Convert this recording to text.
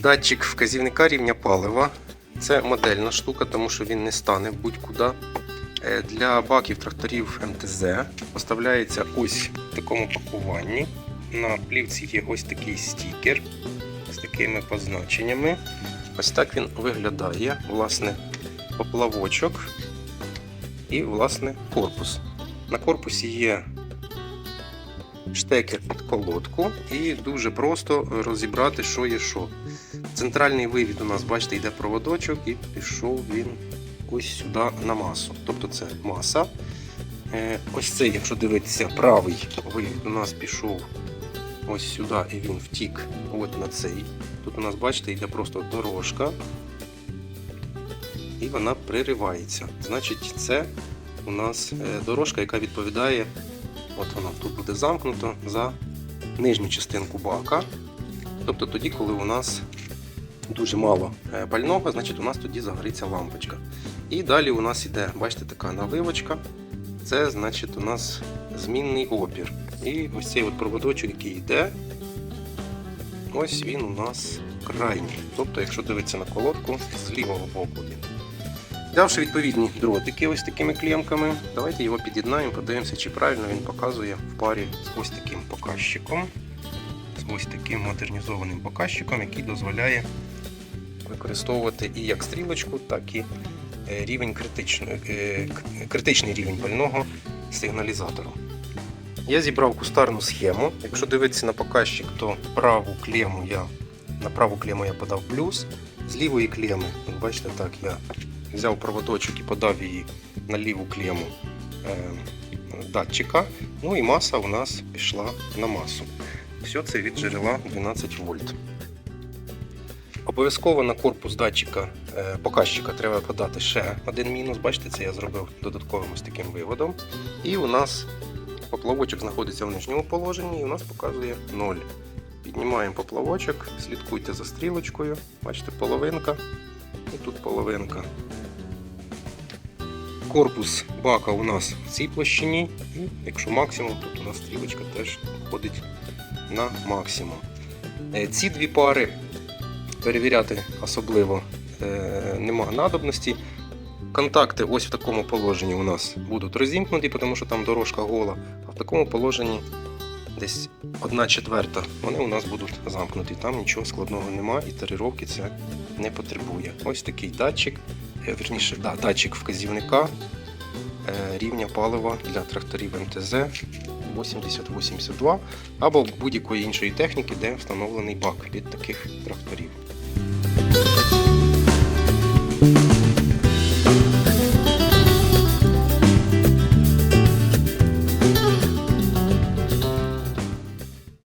датчик вказівника рівня палива. Це модельна штука, тому що він не стане будь-куди. Е, Для баків тракторів МТЗ поставляється ось в такому пакуванні. На плівці є ось такий стікер з такими позначеннями. Ось так він виглядає. Власне, поплавочок і власне корпус. На корпусі є штекер під колодку, і дуже просто розібрати, що є що. Центральний вивід у нас, бачите, йде проводочок, і пішов він ось сюди на масу. Тобто це маса. Е, Ось цей, якщо дивитися, правий вивід у нас пішов ось сюди, і він втік от на цей. Тут у нас, бачите, йде просто дорожка, і вона приривається. Значить, це у нас е, дорожка, яка відповідає, от вона тут буде замкнуто за нижню частинку бака. Тобто тоді, коли у нас дуже мало е, пального, значить у нас тоді загориться лампочка. І далі у нас іде, бачите, така навивочка. Це значить у нас змінний опір. І ось цей от проводочок, який йде, ось він у нас крайній. Тобто, якщо дивитися на колодку, з лівого боку. Взявши відповідні дротики ось такими клемками, давайте його під'єднаємо, подивимося, чи правильно він показує в парі з ось таким показчиком. З ось таким модернізованим показчиком, який дозволяє використовувати і як стрілочку, так і е, рівень критичної, е, критичний рівень пального сигналізатору. Я зібрав кустарну схему. Якщо дивитися на показчик, то праву клему я на праву клему я подав плюс. З лівої клеми, бачите, так, я взяв проводочок і подав її на ліву клему е, датчика. Ну і маса у нас пішла на масу. Все це від джерела 12 вольт. Обов'язково на корпус датчика е, показчика треба подати ще один мінус. Бачите, це я зробив додатковим ось таким виводом. І у нас поплавочок знаходиться в нижньому положенні і у нас показує 0. Піднімаємо поплавочок, слідкуйте за стрілочкою. Бачите, половинка і тут половинка. Корпус бака у нас в цій площині, і якщо максимум, тут у нас стрілочка теж входить на максимум. Е, Ці дві пари перевіряти особливо е, нема надобності. Контакти ось в такому положенні у нас будуть розімкнуті, тому що там дорожка гола, а в такому положенні десь одна четверта вони у нас будуть замкнуті. Там нічого складного нема і тарировки це не потребує. Ось такий датчик, е, вірніше, да, датчик вказівника е, рівня палива для тракторів МТЗ 8082 або будь-якої іншої техніки, де встановлений бак від таких тракторів. Thank you